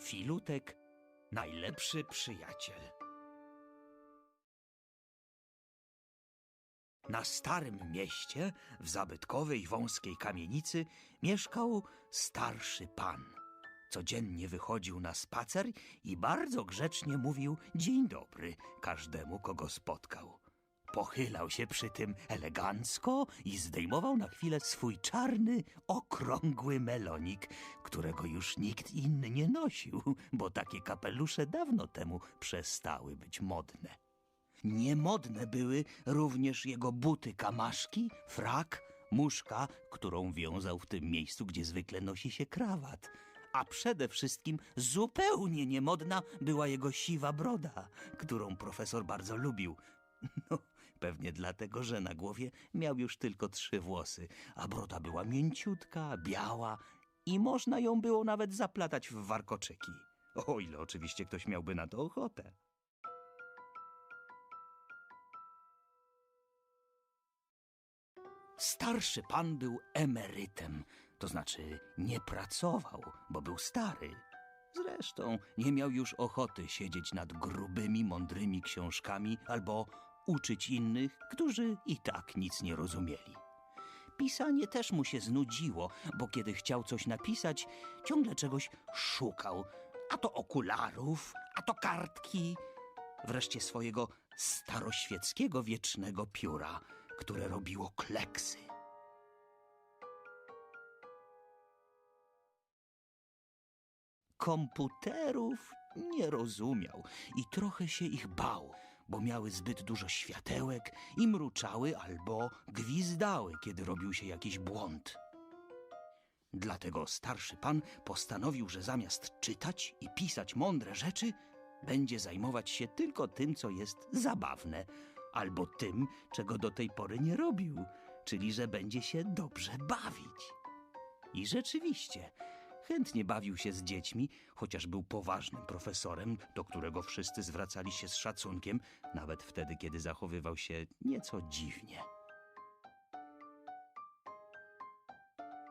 Filutek, najlepszy przyjaciel. Na starym mieście, w zabytkowej wąskiej kamienicy, mieszkał starszy pan. Codziennie wychodził na spacer i bardzo grzecznie mówił dzień dobry każdemu, kogo spotkał. Pochylał się przy tym elegancko i zdejmował na chwilę swój czarny, okrągły melonik, którego już nikt inny nie nosił, bo takie kapelusze dawno temu przestały być modne. Niemodne były również jego buty kamaszki, frak, muszka, którą wiązał w tym miejscu, gdzie zwykle nosi się krawat. A przede wszystkim zupełnie niemodna była jego siwa broda, którą profesor bardzo lubił. No, pewnie dlatego, że na głowie miał już tylko trzy włosy, a broda była mięciutka, biała i można ją było nawet zaplatać w warkoczyki. O ile oczywiście ktoś miałby na to ochotę. Starszy pan był emerytem, to znaczy nie pracował, bo był stary. Zresztą nie miał już ochoty siedzieć nad grubymi, mądrymi książkami albo uczyć innych, którzy i tak nic nie rozumieli. Pisanie też mu się znudziło, bo kiedy chciał coś napisać, ciągle czegoś szukał. A to okularów, a to kartki. Wreszcie swojego staroświeckiego wiecznego pióra, które robiło kleksy. Komputerów nie rozumiał i trochę się ich bał, bo miały zbyt dużo światełek i mruczały albo gwizdały, kiedy robił się jakiś błąd. Dlatego starszy pan postanowił, że zamiast czytać i pisać mądre rzeczy, będzie zajmować się tylko tym, co jest zabawne, albo tym, czego do tej pory nie robił, czyli że będzie się dobrze bawić. I rzeczywiście, chętnie bawił się z dziećmi, chociaż był poważnym profesorem, do którego wszyscy zwracali się z szacunkiem, nawet wtedy, kiedy zachowywał się nieco dziwnie.